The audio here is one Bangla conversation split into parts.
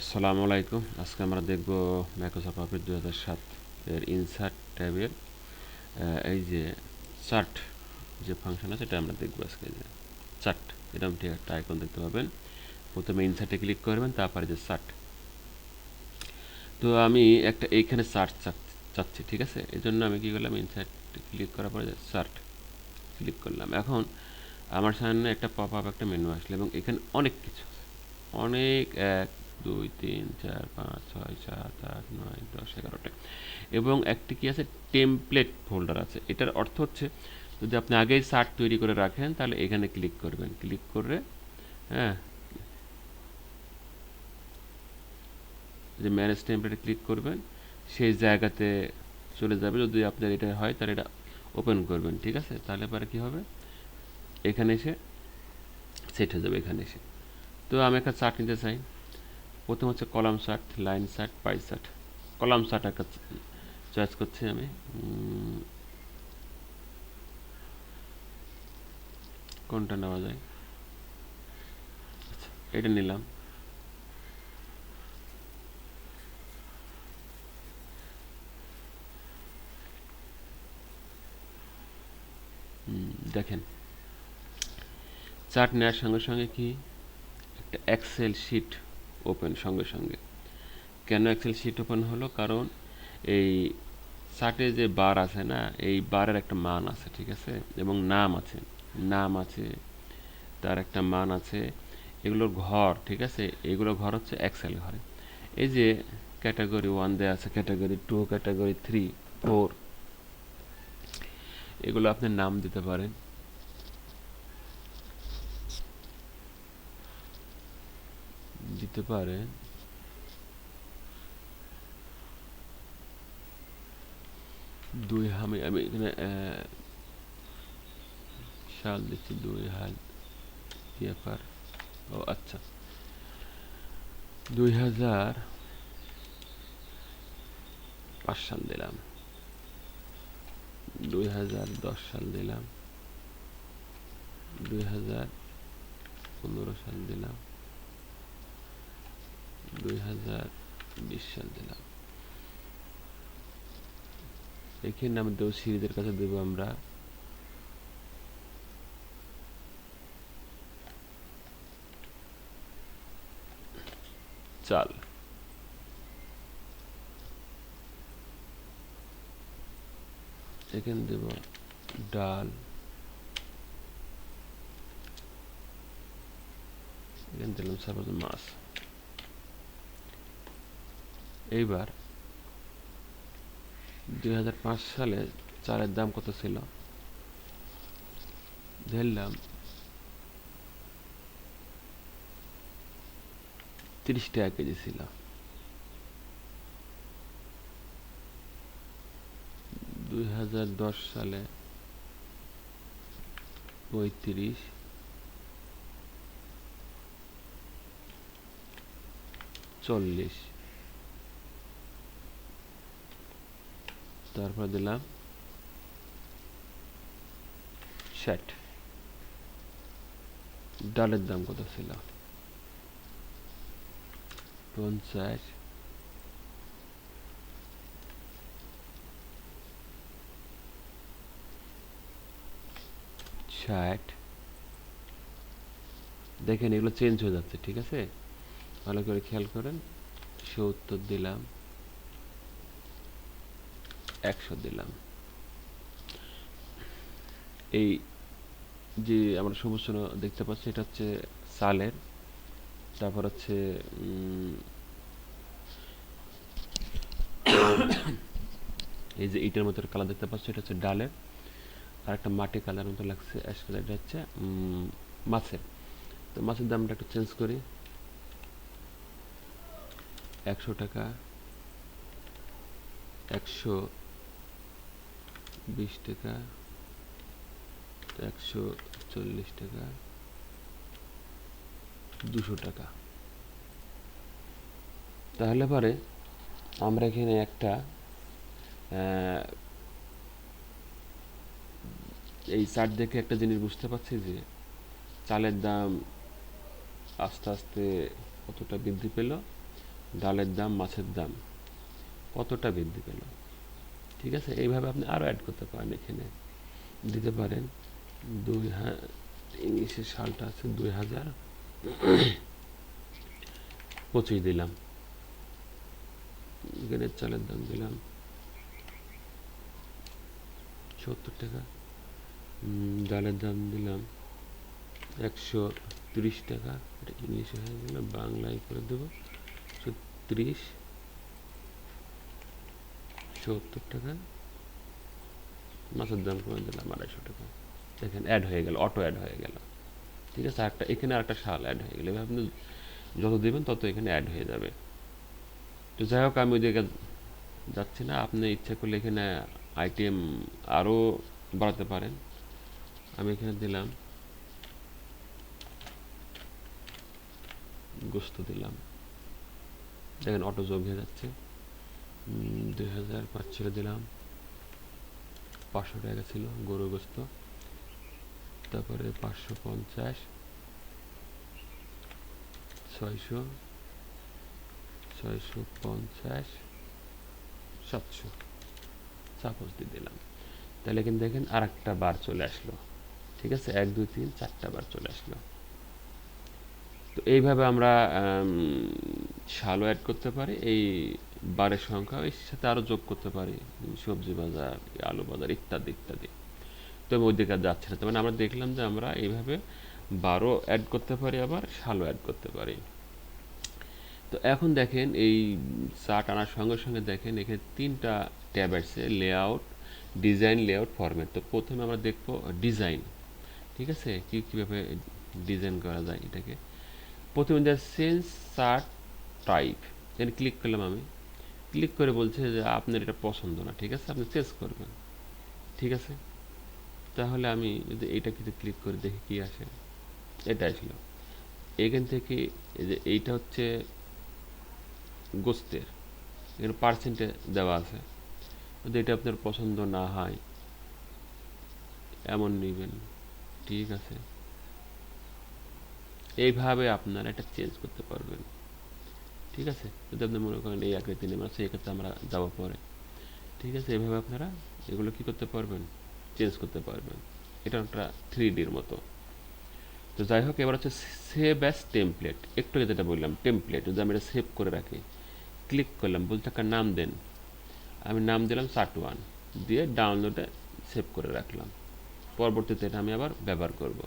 আসসালামু আলাইকুম। আজকে আমরা দেখব মাইক্রোসফট অফিস দুই হাজার সাত এর ইনসার্ট ট্যাবের এই যে চার্ট যে ফাংশন আছে, এটা আমরা দেখব আজকে যে চার্ট এরকম ঠিক একটা আইকন দেখতে পাবেন। প্রথমে ইনসার্টে ক্লিক করবেন, তারপরে যে চার্ট তো আমি একটা এইখানে চার্ট চাচ্ছি ঠিক আছে? এই জন্য আমি কী করলাম ইনসার্ট ক্লিক করার পরে চার্ট ক্লিক করলাম। এখন আমার সামনে একটা পপ আপ একটা মেনু আসলো এবং এখানে অনেক কিছু অনেক দুই, তিন, চার, পাঁচ, ছয়, সাত, আট, নয়, দশ, এগারোটা। এবং একটি কি আছে? টেমপ্লেট ফোল্ডার আছে। এটার অর্থ হচ্ছে, যদি আপনি আগেই চার্ট তৈরি করে রাখেন, তাহলে এখানে ক্লিক করবেন। ক্লিক করে হ্যাঁ যে ম্যানেজ টেমপ্লেটে ক্লিক করবেন, সেই জায়গাতে চলে যাবে। যদি আপনার এটা হয়, তাহলে এটা ওপেন করবেন, ঠিক আছে? তাহলে পরে কী হবে? এখানে এসে সেট হয়ে যাবে, এখানে এসে। তো আমি একটা চার্ট নিতে চাই। প্রথম হচ্ছে column chart line chart pie chart column chart একটা চয়েস করছি আমি। কোনটা নেওয়া যায়? আচ্ছা এটা নিলাম। দেখেন, চার্ট নেওয়ার সঙ্গে সঙ্গে কি? একটা এক্সেল শিট ওপেন সঙ্গে সঙ্গে। কেন এক্সেল শিট ওপেন হলো? কারণ এই চার্টে যে বার আছে না, এই বারের একটা মান আছে, ঠিক আছে? এবং নাম আছে। নাম আছে, তার একটা মান আছে। এগুলোর ঘর, ঠিক আছে? এগুলো ঘর হচ্ছে এক্সেল ঘরে। এই যে ক্যাটাগরি ওয়ান দেওয়া আছে category two category three four এগুলো আপনি নাম দিতে পারেন। দিতে পারে। দুই আমি আমি এখানে সাল দিচ্ছি, দুই হাল পেপার ও আচ্ছা। দুই হাজার পাঁচ সাল দিলাম। দুই হাজার দশ সাল দিলাম। দুই হাজার পনেরো সাল দিলাম। দুই হাজার বিশ সাল দিলাম। এখানে আমি দেবো সিরিজের কাছে দেবো আমরা। চাল। এখানে দেব ডাল। এখানে দিলাম মাছ। এইবার দুই হাজার পাঁচ সালে চালের দাম কত ছিল? ধরলাম তিরিশ টাকা কেজি ছিল। দুই হাজার দশ সালে পঁয়ত্রিশ। চল্লিশ। তারপর দিলাম ষাট। ডালের দাম কত ছিল? পঞ্চাশ। ষাট। দেখেন এগুলো চেঞ্জ হয়ে যাচ্ছে, ঠিক আছে? ভালো করে খেয়াল করেন। সত্তর দিলাম। একশো দিলাম। এই যে আমরা সবুজ দেখতে পাচ্ছি, এটা হচ্ছে চালের তারপর হচ্ছে এই যে ইটের মতো কালার দেখতে পাচ্ছি, এটা হচ্ছে ডালের। আর একটা মাটি কালার মতো লাগছে অ্যাশ কালার এটা হচ্ছে মাছের। তো মাছের দামটা একটু চেঞ্জ করি। একশো টাকা, একশো বিশ টাকা, একশো চল্লিশ টাকা, দুশো টাকা। তাহলে পরে আমরা এখানে একটা এই চার্ট দেখে একটা জিনিস বুঝতে পারছি যে চালের দাম আস্তে আস্তে কতটা বৃদ্ধি পেল? ডালের দাম, মাছের দাম কতটা বৃদ্ধি পেল? ঠিক আছে? এইভাবে আপনি আরও অ্যাড করতে পারেন এখানে। দিতে পারেন দুই ইংলিশের সালটা আছে দুই হাজার পঁচিশ দিলাম। এখানে চালের দাম দিলাম সত্তর টাকা। ডালের দাম দিলাম একশো তিরিশ টাকা। এটা ইংলিশে হয়ে গেল, বাংলায় করে দেবো। ত্রিশ সত্তর টাকা মাছের দাম করে দিলাম আড়াইশো টাকা। দেখেন অ্যাড হয়ে গেল অটো অ্যাড হয়ে গেল। ঠিক আছে একটা, এখানে আরেকটা শাল অ্যাড হয়ে গেল। আপনি যত দেবেন, তত এখানে অ্যাড হয়ে যাবে। তো যাই হোক, আমি ওইদিকে যাচ্ছি না। আপনি ইচ্ছা করলে এখানে আইটেম আরও বাড়াতে পারেন। আমি এখানে দিলাম, গোস্ত দিলাম। দেখেন অটো যোগ হয়ে যাচ্ছে। দুই হাজার পাঁচ ছিল দিলাম। পাঁচশো টাকা ছিল গরু গোস্ত। তারপরে পাঁচশো পঞ্চাশ, ছয়শো ছয়শো পঞ্চাশ, সাতশো। সাপোজ দিয়ে দিলাম। তাহলে কিন্তু দেখেন আর একটা বার চলে আসলো। ঠিক আছে? এক, দুই, তিন, চারটা বার চলে আসলো। তো এইভাবে আমরা শালও অ্যাড করতে পারি। এই বারের সংখ্যা এর সাথে আরও যোগ করতে পারি, সবজি বাজার, আলু বাজার ইত্যাদি ইত্যাদি। তো আমি ওই দিকে যাচ্ছি না। তার মানে আমরা দেখলাম যে আমরা এইভাবে বারো অ্যাড করতে পারি আবার শালও অ্যাড করতে পারি। তো এখন দেখেন এই চার্ট আনার সঙ্গে সঙ্গে দেখেন এখানে তিনটা ট্যাব আসছে লেআউট ডিজাইন লেআউট ফরম্যাট তো প্রথমে আমরা দেখব ডিজাইন ঠিক আছে? কী, কীভাবে ডিজাইন করা যায় এটাকে? প্রথমে দেয় সেন্স চার্ট টাইপ এখানে ক্লিক করলাম আমি। ক্লিক করে বলছে যে, আপনার এটা পছন্দ না, ঠিক আছে? আপনি চেঞ্জ করবেন। ঠিক আছে? তাহলে আমি যদি এইটা কিন্তু ক্লিক করে দেখি কি আসে। এটা আসলো। এখান থেকে এই যে এইটা হচ্ছে গোস্তের। এখানে পার্সেন্টে দেওয়া আছে। যদি এটা আপনার পছন্দ না হয়, এমন নেবেন। ঠিক আছে? এইভাবে আপনারা এটা চেঞ্জ করতে পারবেন। ঠিক আছে? যদি আপনি মনে করেন এই আকৃতি নেবেন সেই ক্ষেত্রে আমরা যাব পরে। ঠিক আছে? এভাবে আপনারা এগুলো কি করতে পারবেন? চেঞ্জ করতে পারবেন। এটা একটা থ্রি ডির মতো। তো যাই হোক, এবার হচ্ছে সেভ অ্যাস টেমপ্লেট একটু যেটা বললাম টেমপ্লেট যদি আমি এটা সেভ করে রাখি ক্লিক করলাম বলতে একটা নাম দেন। আমি নাম দিলাম সার্ট ওয়ান দিয়ে ডাউনলোডে সেভ করে রাখলাম। পরবর্তীতে এটা আমি আবার ব্যবহার করব।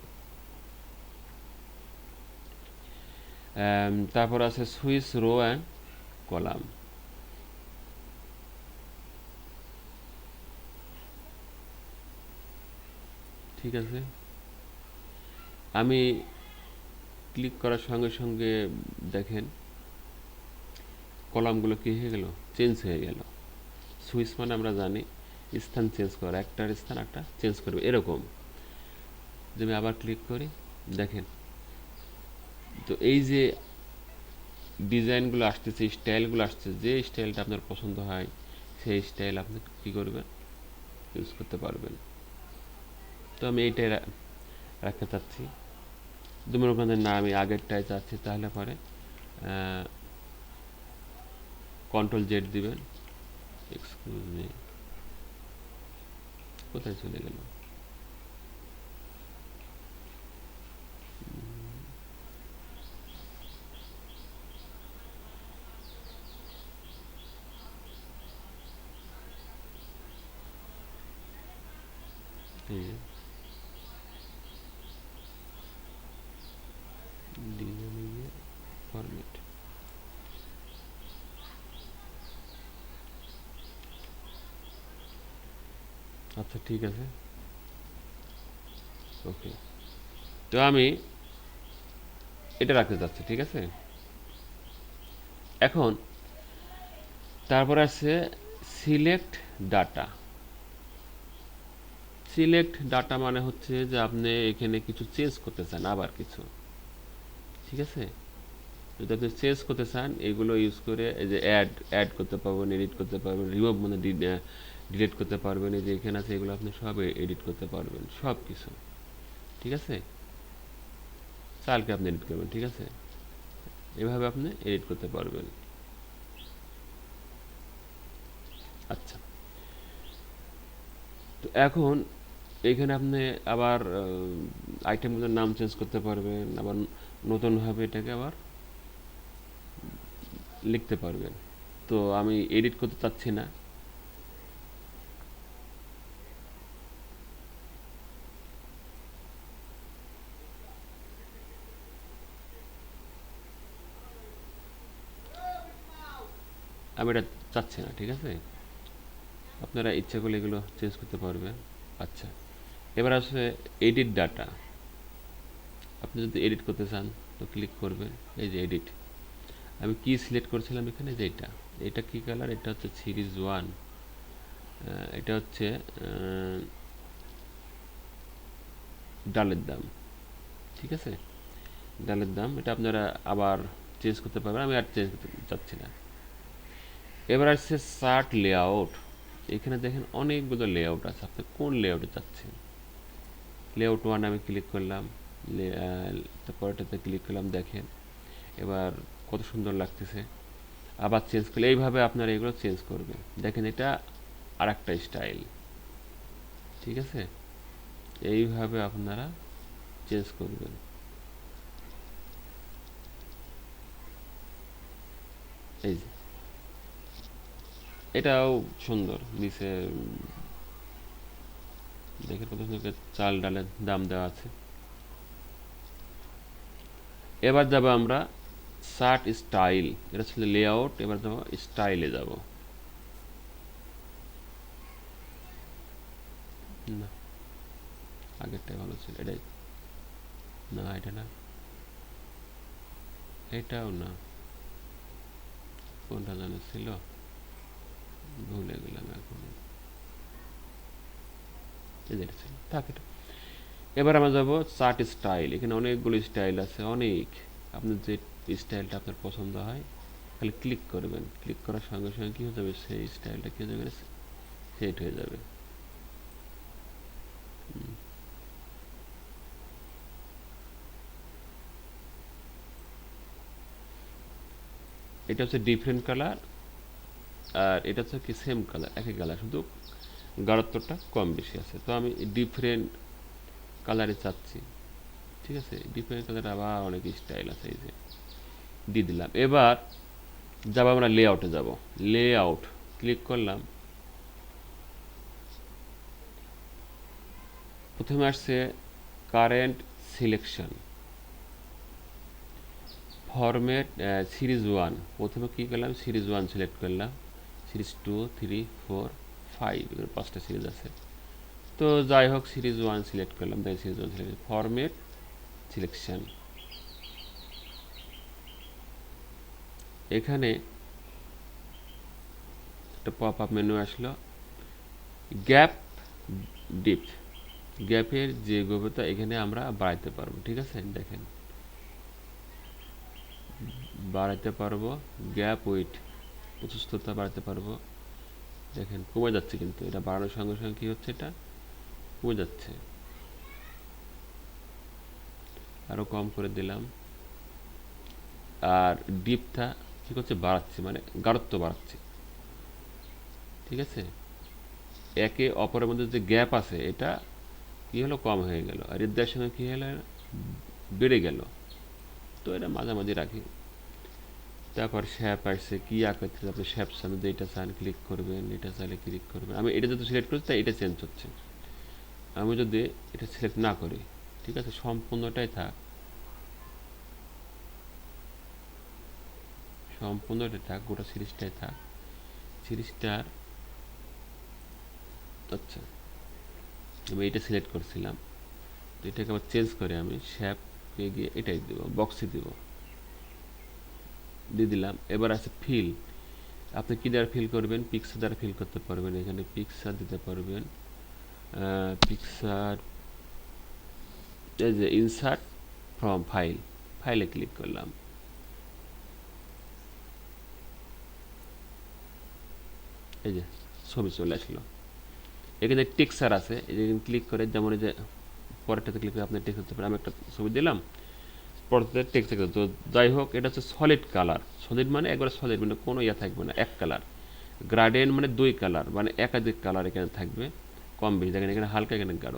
তারপর আছে সুইচ রো অ্যান্ড কলাম। ঠিক আছে? আমি ক্লিক করার সঙ্গে সঙ্গে দেখেন, কলামগুলো কী হয়ে গেল? চেঞ্জ হয়ে গেল। সুইচ মানে আমরা জানি, স্থান চেঞ্জ করা, একটার স্থান একটা চেঞ্জ করবে, এরকম। যদি আবার ক্লিক করি, দেখেন। তো এই যে ডিজাইনগুলো আসতেছে স্টাইলগুলো আসছে, যে স্টাইলটা আপনার পছন্দ হয়, সেই স্টাইল আপনি কী করবেন? ইউজ করতে পারবেন। তো আমি এইটাই রাখতে চাচ্ছি। মনে করেন না, আমি আগেরটাই চাচ্ছি, তাহলে পরে কন্ট্রোল জেড দিবেন। এক্সকিউজ মি কোথায় চলে গেল? ফরম্যাট আচ্ছা ঠিক আছে। ওকে তো আমি এটা রাখতে ঠিক আছে? এখন তারপর আছে সিলেক্ট ডাটা সিলেক্ট ডাটা মানে হচ্ছে যে আপনি এখানে কিছু চেঞ্জ করতে চান আবার কিছু। ঠিক আছে? যদি আপনি চেঞ্জ করতে চান, এগুলো ইউজ করে এই যে অ্যাড অ্যাড করতে পারবেন এডিট করতে পারবেন রিমুভ মানে ডিলিট করতে পারবেন, এই যে এখানে আছে, এগুলো আপনি সব এডিট করতে পারবেন সব কিছু ঠিক আছে? চালকে আপনি এডিট করবেন, ঠিক আছে? এভাবে আপনি এডিট করতে পারবেন। আচ্ছা। তো এখন এখানে আপনি আবার আইটেমগুলোর নাম চেঞ্জ করতে পারবেন, আবার নতুনভাবে এটাকে আবার লিখতে পারবেন। তো আমি এডিট করতে চাচ্ছি না। আমি এটা চাচ্ছি না, ঠিক আছে? আপনারা ইচ্ছা করলে এগুলো চেঞ্জ করতে পারবেন। আচ্ছা এবার আসলে এডিট ডাটা আপনি যদি এডিট করতে চান, তো ক্লিক করবেন, এই যে এডিট আমি কি সিলেক্ট করছিলাম এখানে, যে এটা। এটা কি কালার এটা হচ্ছে সিরিজ ওয়ান এটা হচ্ছে ডালের দাম। ঠিক আছে? ডালের দাম, এটা আপনারা আবার চেঞ্জ করতে পারবেন। আমি আর চেঞ্জ করতে চাচ্ছি না। এবার আসছে চার্ট লেআউট এখানে দেখেন অনেকগুলো লেআউট আছে। আপনি কোন লেআউটে চাচ্ছেন লেআউট ওয়ান আমি ক্লিক করলাম। আহ, ক্লিক করলাম দেখেন। এবার কত সুন্দর লাগতেছে। আবার চেঞ্জ করলে এইভাবে আপনারা এগুলো চেঞ্জ করবেন। দেখেন এটা আর একটা স্টাইল ঠিক আছে? এইভাবে আপনারা চেঞ্জ করবেন। এই যে। এটাও সুন্দর। নিচে দেখেন কত সুন্দর চাল ডালের দাম দেওয়া আছে। এবার যাব আমরা শার্ট স্টাইল, এটা ছিল লেআউট এবার যাব স্টাইলে যাব। না আগেরটাই ভালো ছিল, এটাই। না, এটা না। এটাও না। কোনটা জানা ছিল? ভুলে গেলাম এখন। থাক এটা এবার আমরা যাব চার্ট স্টাইল। এখানে অনেকগুলো স্টাইল আছে, অনেক। আপনার যে স্টাইলটা আপনার পছন্দ হয় খালি ক্লিক করবেন। ক্লিক করার সঙ্গে সঙ্গে কী হয়ে যাবে? সেই স্টাইলটা কী হয়ে যাবে? সেট হয়ে যাবে। এটা হচ্ছে ডিফারেন্ট কালার আর এটা হচ্ছে কি সেম কালার একই কালার শুধু গাঢ়ত্বটা কম বেশি আছে। তো আমি ডিফারেন্ট কালারে চাচ্ছি। ঠিক আছে? ডিফারেন্ট কালার আবার অনেক স্টাইল আছে, এই যে। দিয়ে দিলাম। এবার যাব আমরা লে লেআউটে যাব। লেআউট ক্লিক করলাম। প্রথমে আসছে current selection format series one প্রথমে কী করলাম? সিরিজ ওয়ান সিলেক্ট করলাম। Series two three four five পাঁচটা সিরিজ আছে। তো যাই হোক সিরিজ ওয়ান সিলেক্ট করলাম তাই series one select format selection এখানে একটা পপ আপ মেনু আসলো। গ্যাপ ডিপ গ্যাপের যে গভীরতা এখানে আমরা বাড়াইতে পারব, ঠিক আছে? দেখেন। বাড়াইতে পারব গ্যাপ উইট প্রচুস্ততা বাড়াতে পারব। দেখেন, কমে যাচ্ছে কিন্তু, এটা বাড়ানোর সঙ্গে সঙ্গে কী হচ্ছে এটা? যাচ্ছে। আরও কম করে দিলাম। আর ডিপটা কী করছে বাড়াচ্ছে মানে গাঢ়ত্ব বাড়াচ্ছে। ঠিক আছে? একে অপরের মধ্যে যে গ্যাপ আছে, এটা কী হলো? কম হয়ে গেল। আর এর দেওয়ার সঙ্গে কী হলো? বেড়ে গেল। তো এটা মাঝামাঝি রাখি। তারপর শ্যাপ আসছে, কি আঁকাতে আপনি শ্যাপ সামনে এটা চান ক্লিক করবেন এটা চাইলে ক্লিক করবেন। আমি এটা যদি সিলেক্ট করছি, তাই এটা চেঞ্জ হচ্ছে। আমি যদি এটা সিলেক্ট না করি, ঠিক আছে, সম্পূর্ণটাই থাক। সম্পূর্ণটাই থাক, গোটা সিরিজটাই থাক। সিরিজটার আচ্ছা আমি এটা সিলেক্ট করছিলাম। তো এটাকে আবার চেঞ্জ করে আমি শ্যাপকে গিয়ে এটাই দেবো বক্সে দেবো। দিয়ে দিলাম। এবার আছে ফিল আপনি কী দ্বারা ফিল করবেন? পিক্সার দ্বারা ফিল করতে পারবেন, এখানে পিক্সার দিতে পারবেন। পিক্সার এই যে ইনসার্ট ফ্রম ফাইল ফাইলে ক্লিক করলাম। এই যে, ছবি চলে আসলো। এখানে টেক্সার আছে। যে ক্লিক করে যেমন এই যে পরেরটাতে ক্লিক করে আপনি টেক্স করতে পারেন আমি একটা ছবি দিলাম। পরবর্তীতে টেক্সট থাকবে তো যাই হোক, এটা হচ্ছে সলিড কালার সলিড মানে একবারে সলিড মানে কোনো ইয়া থাকবে না। এক কালার গ্রাডেন মানে দুই কালার মানে একাধিক কালার এখানে থাকবে। কম বেশি দেখেন, এখানে হালকা এখানে গাঢ়।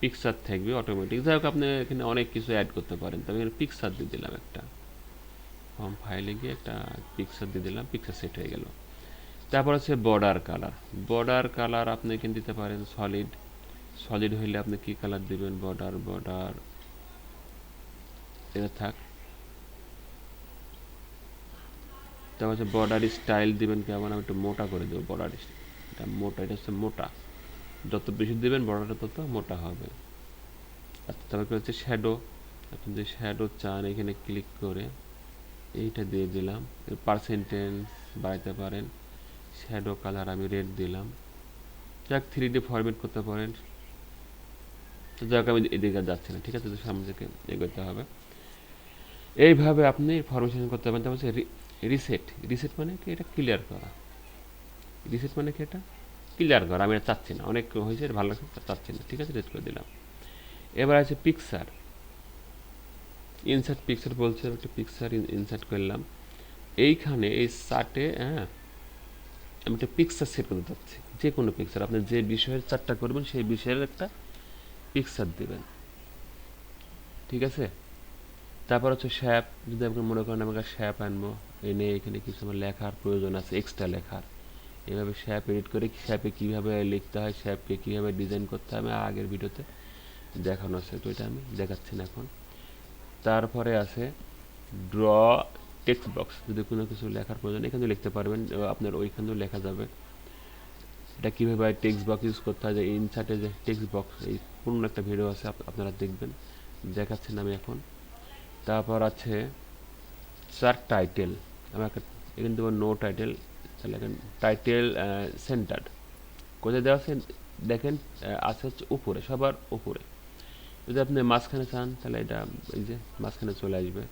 পিকচার থাকবে অটোমেটিক যাই হোক, আপনি এখানে অনেক কিছু অ্যাড করতে পারেন। তবে এখানে পিকচার দিয়ে দিলাম একটা। ফর্ম ফাইলে গিয়ে একটা পিকচার দিয়ে দিলাম। পিকচার সেট হয়ে গেল। তারপর হচ্ছে বর্ডার কালার বর্ডার কালার আপনি এখানে দিতে পারেন সলিড সলিড হইলে আপনি কি কালার দিবেন? বর্ডার বর্ডার এটা থাক। তারপর হচ্ছে বর্ডার স্টাইল দিবেন কেমন? আমি একটু মোটা করে দেবো বর্ডার এটা মোটা, এটা হচ্ছে মোটা। যত বেশি দেবেন বর্ডারটা তত মোটা হবে। আচ্ছা তারপর হচ্ছে শ্যাডো আপনি যে শ্যাডো চান, এখানে ক্লিক করে এইটা দিয়ে দিলাম। পার্সেন্টেজ বাড়াইতে পারেন। শ্যাডো কালার আমি রেড দিলাম। যাক থ্রি ডি ফরম্যাট করতে পারেন। তো যাক, আমি এদিকে যাচ্ছি না, ঠিক আছে? তো সামনে থেকে এগোতে হবে। এইভাবে আপনি ফরমেশন করতে পারেন। তারপর হচ্ছে রিসেট রিসেট মানে কি? এটা ক্লিয়ার করা। রিসেট মানে কি এটা? ক্লিয়ার করা, আমি চাচ্ছি না। অনেক হয়েছে, ভালো লাগছে চাচ্ছি না। ঠিক আছে, রেড করে দিলাম। এবার আছে পিকচার ইনসার্ট পিকচার বলছে, একটা পিকচার ইনসার্ট করলাম। এইখানে এই চার্টে হ্যাঁ আমি একটা পিকচার সেট করতে চাচ্ছি। যে কোনো পিকচার আপনি যে বিষয়ের চারটা করবেন, সেই বিষয়ের একটা পিকচার দেবেন। ঠিক আছে? তারপর হচ্ছে শ্যাপ যদি আপনি মনে করেন আমাকে শ্যাপ আনব, এনে এখানে কিছু আমার লেখার প্রয়োজন আছে এক্সট্রা লেখার। এভাবে শ্যাপ এডিট করে শ্যাপে কীভাবে লিখতে হয় শ্যাপকে কীভাবে ডিজাইন করতে হবে আগের ভিডিওতে দেখানো আছে। তো এটা আমি দেখাচ্ছি না এখন। তারপরে আছে ড্র টেক্সট বক্স যদি কোনো কিছু লেখার প্রয়োজন, এখানে লিখতে পারবেন আপনার ওইখানেও লেখা যাবে। এটা কীভাবে টেক্সট বক্স ইউজ করতে হয়, যে ইনসার্টে যে টেক্সট বক্স এই পূর্ণ একটা ভিডিও আছে আপনারা দেখবেন। দেখাচ্ছেন আমি এখন। তারপর আছে চার টাইটেল আমাকে এখানে দেবো নো টাইটেল তাহলে এখানে টাইটেল সেন্টার্ড কোথায় দেওয়া আছে? দেখেন আছে হচ্ছে উপরে, সবার উপরে। যদি আপনি মাঝখানে চান, তাহলে এটা, এই যে, মাঝখানে চলে আসবে।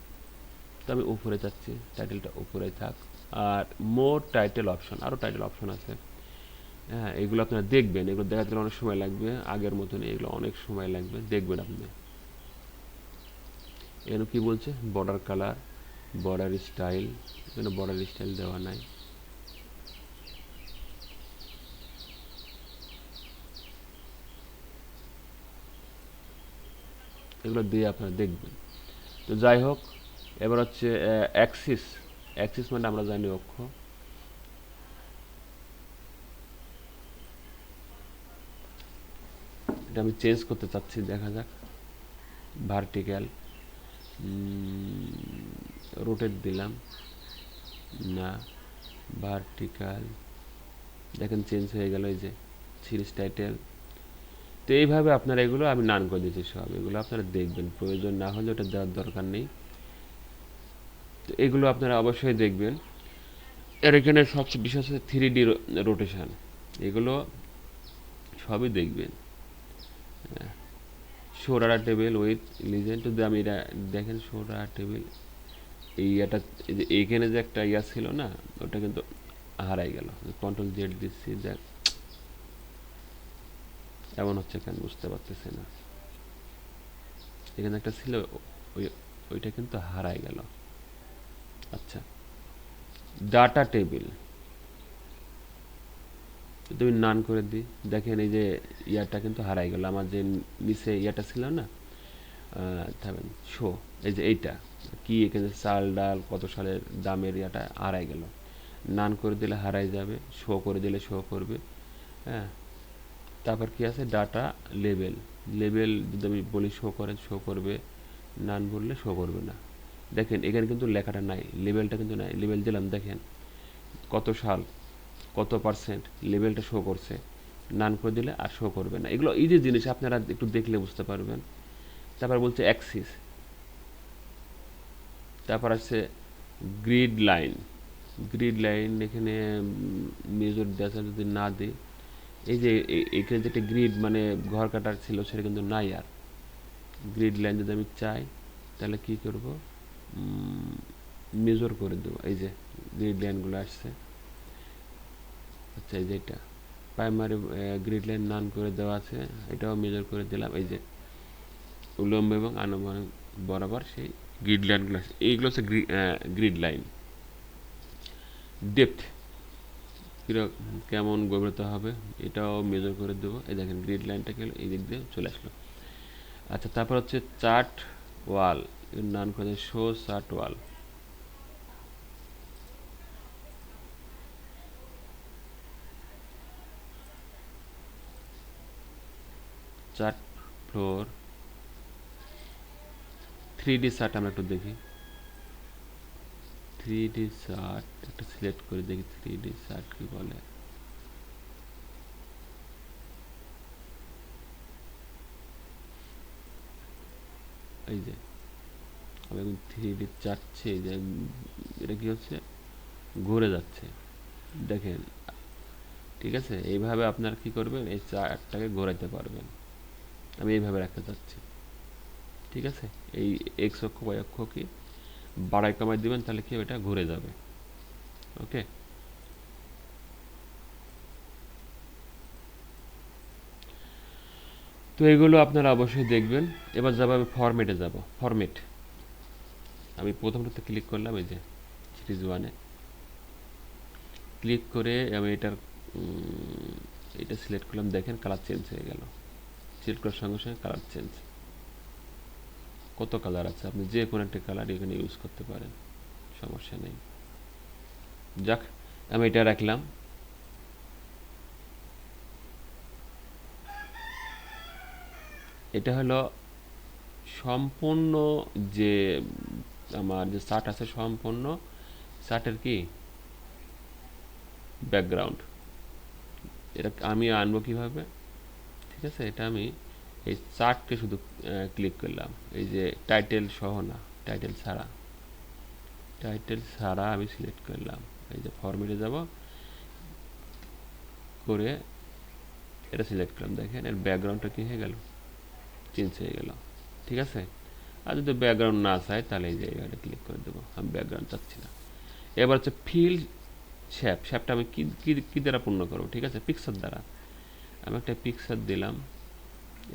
তো আমি উপরে যাচ্ছি টাইটেলটা উপরে থাক। আর মোর টাইটেল অপশন আরও টাইটেল অপশন আছে। হ্যাঁ এগুলো আপনারা দেখবেন, এগুলো দেখাতে অনেক সময় লাগবে। আগের মতন এগুলো অনেক সময় লাগবে, দেখবেন আপনি। এখানে কি বলছে? বর্ডার কালার বর্ডার স্টাইল এখানে বর্ডার স্টাইল দেওয়া নাই। এগুলো দিয়ে আপনারা দেখবেন। তো যাই হোক, এবার হচ্ছে অ্যাক্সিস অ্যাক্সিস মানে আমরা জানি অক্ষ। এটা আমি চেঞ্জ করতে চাচ্ছি, দেখা যাক। ভার্টিক্যাল রোটেট দিলাম। না ভার্টিক্যাল দেখেন চেঞ্জ হয়ে গেল এই যে সিরিজ টাইটেল তো এইভাবে আপনারা এগুলো আমি নান করে দিয়েছি সব। এগুলো আপনারা দেখবেন। প্রয়োজন না হলে ওটা দেওয়ার দরকার নেই। তো এগুলো আপনারা অবশ্যই দেখবেন। এর এখানে সবচেয়ে বিশেষ হচ্ছে থ্রি ডি রোটেশন এগুলো সবই দেখবেন। শোরারা টেবিল উইথ লিজেন্ড যদি আমি এটা, দেখেন শোরারা টেবিল এই এটা এইখানে যে একটা ইয়া ছিল না, ওটা কিন্তু হারাই গেল। কন্ট্রোল জেড দিচ্ছি, দেখ। এমন হচ্ছে কেন বুঝতে পারতেছি না। এখানে একটা ছিল, ওই, ওইটা কিন্তু হারাই গেল। আচ্ছা ডাটা টেবিল তুমি নান করে দিই দেখেন এই যে ইয়াটা কিন্তু হারাই গেল। আমার যে নিচে ইয়াটা ছিল না থাকবেন শো এই যে এইটা, কি এখানে চাল, ডাল, কত সালের দামের ইয়াটা হারাই গেল। নান করে দিলে হারাই যাবে শো করে দিলে শো করবে হ্যাঁ। তারপর কি আছে? ডাটা লেবেল লেভেল যদি আমি বলি শো করেন শো করবে নান বললে শো করবে না। দেখেন, এখানে কিন্তু লেখাটা নাই লেভেলটা কিন্তু নাই। লেভেল দিলাম, দেখেন, কত সাল, কত পার্সেন্ট লেভেলটা শো করছে। নান করে দিলে আর শো করবে না। এগুলো যে জিনিস, আপনারা একটু দেখলে বুঝতে পারবেন। তারপর বলছে অ্যাক্সিস তারপর আছে গ্রিড লাইন গ্রিড লাইন এখানে মেজর দেওয়া যদি না দিই এই যে এখানে যেটা গ্রিড মানে ঘর কাটার ছিল, সেটা কিন্তু নাই আর। গ্রিড লাইন যদি আমি চাই, তাহলে কি করব? মেজর করে দেবো। এই যে গ্রিড লাইনগুলো আসছে। আচ্ছা এই যে এটা। প্রাইমারি গ্রিড লাইন নান করে দেওয়া আছে। এটাও মেজর করে দিলাম। এই যে উলম্ব এবং আনুমানিক বরাবর সেই গ্রিড লাইনগুলো আছে। এইগুলো হচ্ছে গ্রিড লাইন ডেপথ কেমন গভীরতা হবে, এটাও মেজার করে দেবো। এই দেখেন গ্রিড লাইনটা গেল, এই দিক দিয়ে চলে আসলো। আচ্ছা তারপর হচ্ছে চার্ট ওয়াল নাম করে show chart wall. Chart floor three D chart আমরা একটু দেখি। থ্রি ডি চার্ট একটা সিলেক্ট করে দেখি থ্রি ডি চার্ট কি বলে। এই যে, আমি এখন থ্রি ডি চাচ্ছে যে এটা কি হচ্ছে? ঘুরে যাচ্ছে। দেখেন, ঠিক আছে? এইভাবে আপনার কি করবেন? এই চার্টটাকে ঘোরাইতে পারবেন। আমি এইভাবে রাখতে চাচ্ছি ঠিক আছে? এই এক্স অক্ষ ওয়াই অক্ষ কি? বাড়াই কমাই দিবেন, তাহলে কি এটা ঘুরে যাবে? ওকে তো এগুলো আপনারা অবশ্যই দেখবেন। এবার যাব আমি ফরম্যাটে যাব। ফরম্যাট আমি প্রথমটাতে ক্লিক করলাম, এই যে সিরিজ ওয়ানে ক্লিক করে আমি এটার এটা সিলেক্ট করলাম, দেখেন কালার চেঞ্জ হয়ে গেল। সিলেক্ট করার সঙ্গে সঙ্গে কালার চেঞ্জ কত কালার আছে? আপনি যে কোনো একটা কালার এখানে ইউজ করতে পারেন, সমস্যা নেই। যাক, আমি এটা রাখলাম। এটা হলো সম্পূর্ণ যে, আমার যে চার্ট আছে সম্পূর্ণ চার্টের কি? ব্যাকগ্রাউন্ড এটা আমি আনব কীভাবে? ঠিক আছে, এটা আমি এই চার্টকে শুধু ক্লিক করলাম। এই যে টাইটেল সহ না টাইটেল ছাড়া। টাইটেল ছাড়া আমি সিলেক্ট করলাম। এই যে ফরম্যাটে যাব, করে এটা সিলেক্ট করলাম। দেখেন, এর ব্যাকগ্রাউন্ডটা কী হয়ে গেল? চেঞ্জ হয়ে গেল। ঠিক আছে? আর যদি ব্যাকগ্রাউন্ড না চাই, তাহলে এই এখানে ক্লিক করে দেবো। আমি ব্যাকগ্রাউন্ড চাচ্ছি না। এবার হচ্ছে ফিল শ্যাপ শ্যাপটা আমি কি, কী দ্বারা পূর্ণ করব? ঠিক আছে? পিকচার দ্বারা। আমি একটা পিকচার দিলাম।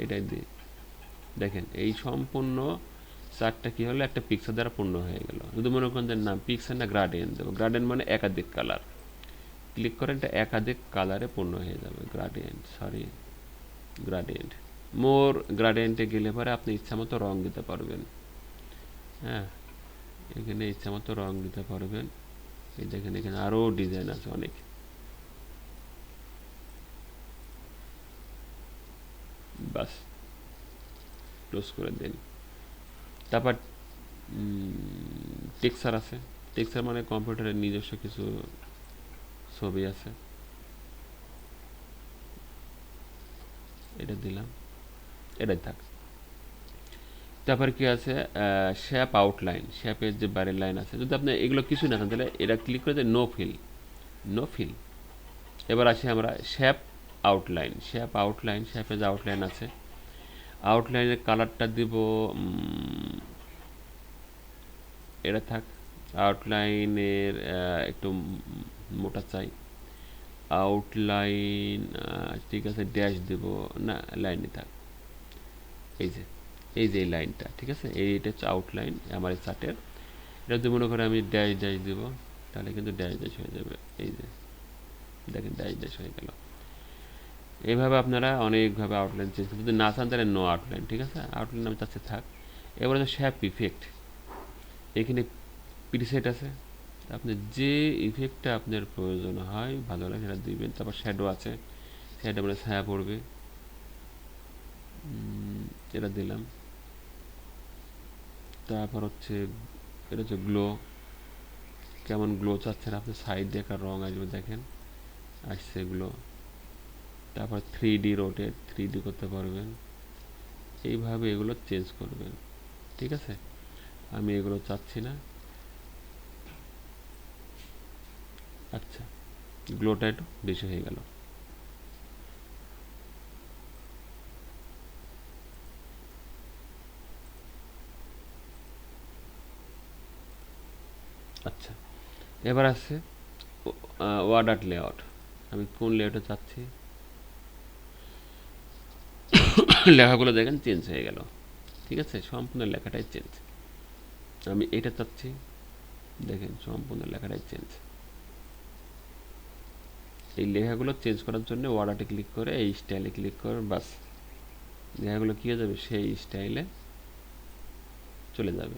এটাই দিই দেখেন, এই সম্পূর্ণ চারটা কী হলো? একটা পিকচার দ্বারা পূর্ণ হয়ে গেল। যদি মনে করেন যে না পিকচার না গ্রাডিয়েন্ট দেবো গ্রাডিয়েন্ট মানে একাধিক কালার ক্লিক করেন, এটা একাধিক কালারে পূর্ণ হয়ে যাবে। গ্রাডিয়েন্ট সরি গ্রাডিয়েন্ট মোর গ্রাডিয়েন্টে গেলে পরে আপনি ইচ্ছা মতো রং দিতে পারবেন। হ্যাঁ এখানে ইচ্ছা মতো রং দিতে পারবেন। এই দেখেন, এখানে আরও ডিজাইন আছে অনেক। বাস। ক্লোজ করে দিন। তারপর টেক্সার আছে। টেক্সার মানে কম্পিউটারের নিজস্ব কিছু ছবি আছে। এটা দিলাম। এটাই থাক। তারপর কি আছে? শ্যাপ আউটলাইন শ্যাপের যে বাইরের লাইন আছে। যদি আপনি এগুলো কিছু না তাহলে এটা ক্লিক করে নো ফিল নো ফিল এবার আসি আমরা শ্যাপ আউটলাইন শ্যাপ আউটলাইন শ্যাপে যে আউটলাইন আছে আউটলাইনের কালারটা দিব এটা থাক আউটলাইনের একটু মোটা চাই আউটলাইন ঠিক আছে ড্যাশ দেব, না লাইনে থাক, এই যে এই যে লাইনটা ঠিক আছে এইটা হচ্ছে আউটলাইন আমার এই চার্টের এটা যদি মনে করে আমি ড্যাশ ড্যাশ দেব, তাহলে কিন্তু ড্যাশ ড্যাশ হয়ে যাবে, এই যে, দেখেন ড্যাশ ড্যাশ হয়ে গেল। এইভাবে আপনারা অনেকভাবে আউটলাইন চেঞ্জ যদি না চান তাহলে নো আউটলাইন ঠিক আছে? আউটলাইন আমি চাচ্ছি থাক। এবার হচ্ছে শ্যাপ ইফেক্ট এখানে প্রিসেট আছে। আপনি যে ইফেক্টটা আপনার প্রয়োজন হয়, ভালো লাগে, সেটা দিবেন। তারপর শ্যাডো আছে। শ্যাডো মানে ছায়া পড়বে। এটা দিলাম। তারপর হচ্ছে, এটা হচ্ছে গ্লো কেমন গ্লো চাচ্ছেন আপনি? সাইড দিয়ে একটা রং আসবে, দেখেন। আসছে গ্লো তারপর three D rotate three D করতে পারবেন। এইভাবে এগুলো চেঞ্জ করবেন। ঠিক আছে? আমি এগুলো চাচ্ছি না। আচ্ছা গ্লোটা একটু বেশি হয়ে গেল। আচ্ছা এবার আছে ওয়ার্ড লেআউট আমি কোন লেআউটে চাচ্ছি? লেখাগুলো দেখেন চেঞ্জ হয়ে গেল। ঠিক আছে? সম্পূর্ণ লেখাটাই চেঞ্জ আমি এটা চাচ্ছি। দেখেন, সম্পূর্ণ লেখাটাই চেঞ্জ এই লেখাগুলো চেঞ্জ করার জন্য ওয়ার্ডারটি ক্লিক করে, এই স্টাইলে ক্লিক করে, বাস। লেখাগুলো কী হয়ে যাবে? সেই স্টাইলে চলে যাবে।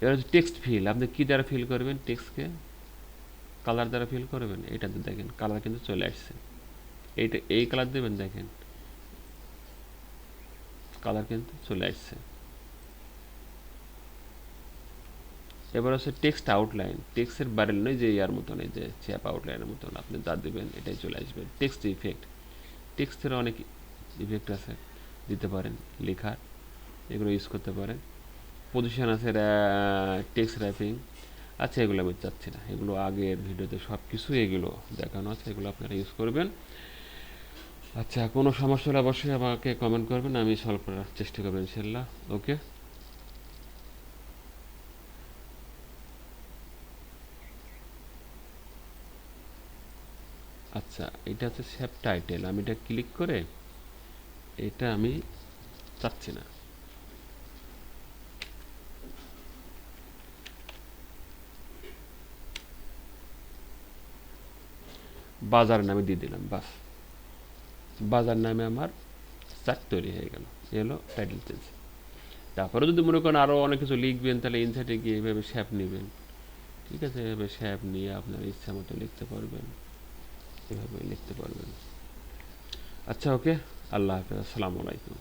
এবার হচ্ছে টেক্সট ফিল আপনি কী দ্বারা ফিল করবেন টেক্সটকে কালার দ্বারা ফিল করবেন এটাতে দেখেন কালার কিন্তু চলে আসছে। এইটা, এই কালার দেবেন, দেখেন। কালার কিন্তু চলে আসছে। এবার হচ্ছে টেক্সট আউটলাইন টেক্সটের বারেল নয় যে ইয়ার মতন, এই যে চ্যাপ আউটলাইনের মতন, আপনি যা দেবেন, এটাই চলে আসবে। টেক্সট ইফেক্ট টেক্সটের অনেক ইফেক্ট আছে, দিতে পারেন লেখার এগুলো ইউজ করতে পারেন। পজিশন আছে টেক্সট র্যাপিং আচ্ছা এগুলো আমি চাচ্ছি না। এগুলো আগের ভিডিওতে সব কিছু এগুলো দেখানো আছে, এগুলো আপনারা ইউজ করবেন। আচ্ছা কোনো সমস্যা হলে অবশ্যই আমাকে কমেন্ট করবেন, আমি সলভ করার চেষ্টা করব ইনশাল্লাহ ওকে আচ্ছা এটা হচ্ছে স্যাপ টাইটেল আমি এটা ক্লিক করে এটা আমি চাচ্ছি না। বাজার নামে দিয়ে দিলাম, বাস। বাজার নামে আমার চার্ট তৈরি হয়ে গেল, এ হলো টাইটেল চেঞ্জ তারপরে যদি মনে করেন আরও অনেক কিছু লিখবেন, তাহলে ইনসাইটে গিয়ে এভাবে শ্যাপ নেবেন। ঠিক আছে, এভাবে শ্যাপ নিয়ে আপনার ইচ্ছা মতো লিখতে পারবেন, এভাবে লিখতে পারবেন। আচ্ছা ওকে আল্লাহ হাফেজ, আসসালামু আলাইকুম।